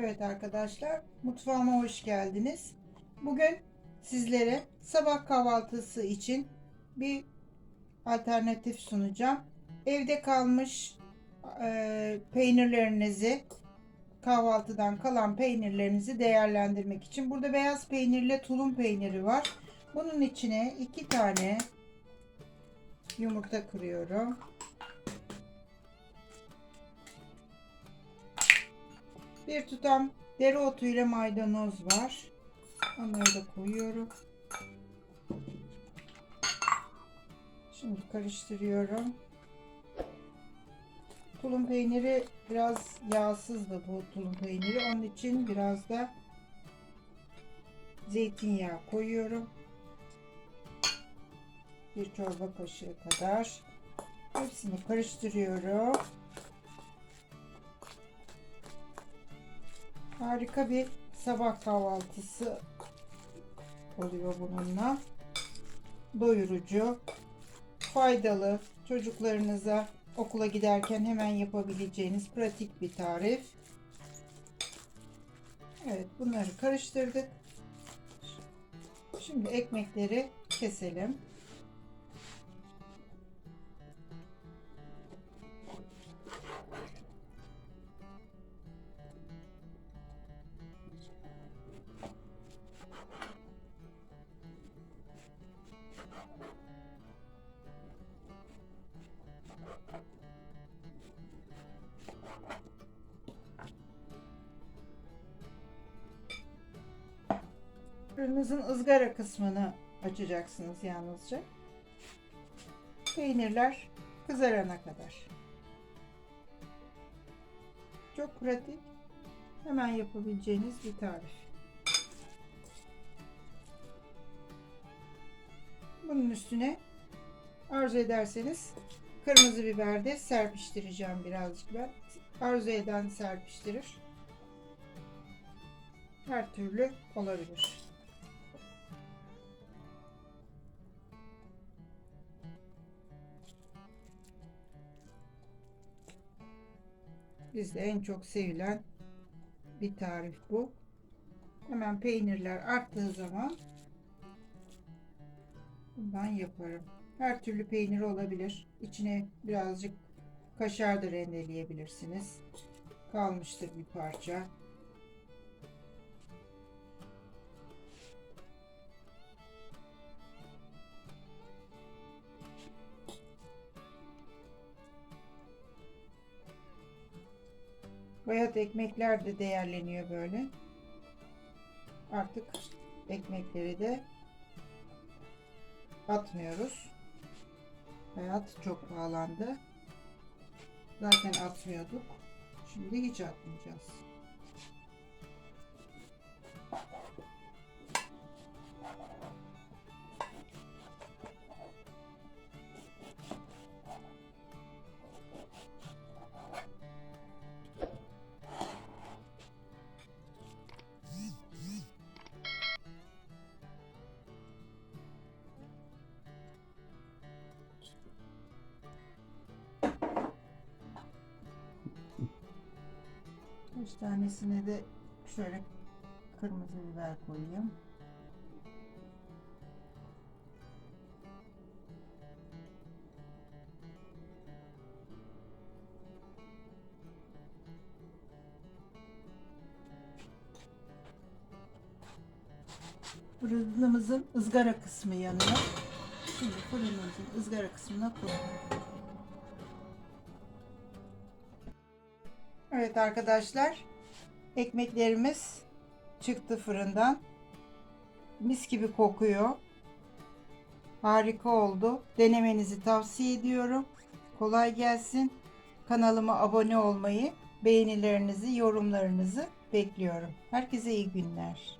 Evet arkadaşlar, mutfağıma hoş geldiniz. Bugün sizlere sabah kahvaltısı için bir alternatif sunacağım. Evde kalmış e, peynirlerinizi, kahvaltıdan kalan peynirlerinizi değerlendirmek için. Burada beyaz peynirle tulum peyniri var. Bunun içine iki tane yumurta kırıyorum. Bir tutam dereotu ile maydanoz var. Onları da koyuyorum. Şimdi karıştırıyorum. Tulum peyniri biraz yağsız da bu tulum peyniri. Onun için biraz da zeytinyağı koyuyorum. Bir çorba kaşığı kadar. Hepsini karıştırıyorum. Harika bir sabah kahvaltısı oluyor bununla. Doyurucu, faydalı, çocuklarınıza okula giderken hemen yapabileceğiniz pratik bir tarif. Evet, bunları karıştırdık. Şimdi ekmekleri keselim. Fırınınızın ızgara kısmını açacaksınız yalnızca. Peynirler kızarana kadar. Çok pratik. Hemen yapabileceğiniz bir tarif. Bunun üstüne arzu ederseniz kırmızı biber de serpiştireceğim birazcık ben. Arzu eden serpiştirir. Her türlü olabilir. Bizde en çok sevilen bir tarif bu. Hemen peynirler arttığı zaman bundan yaparım. Her türlü peynir olabilir. İçine birazcık kaşar da rendeleyebilirsiniz. Kalmıştır bir parça. Bayat ekmekler de değerleniyor böyle. Artık ekmekleri de atmıyoruz. Bayat çok pahalandı. Zaten atmıyorduk. Şimdi hiç atmayacağız. Üç tanesine de şöyle kırmızı biber koyayım. Fırınımızın ızgara kısmı yanıyor. Şimdi fırınımızın ızgara kısmına koyalım. Evet arkadaşlar. Ekmeklerimiz çıktı fırından. Mis gibi kokuyor. Harika oldu. Denemenizi tavsiye ediyorum. Kolay gelsin. Kanalıma abone olmayı, beğenilerinizi, yorumlarınızı bekliyorum. Herkese iyi günler.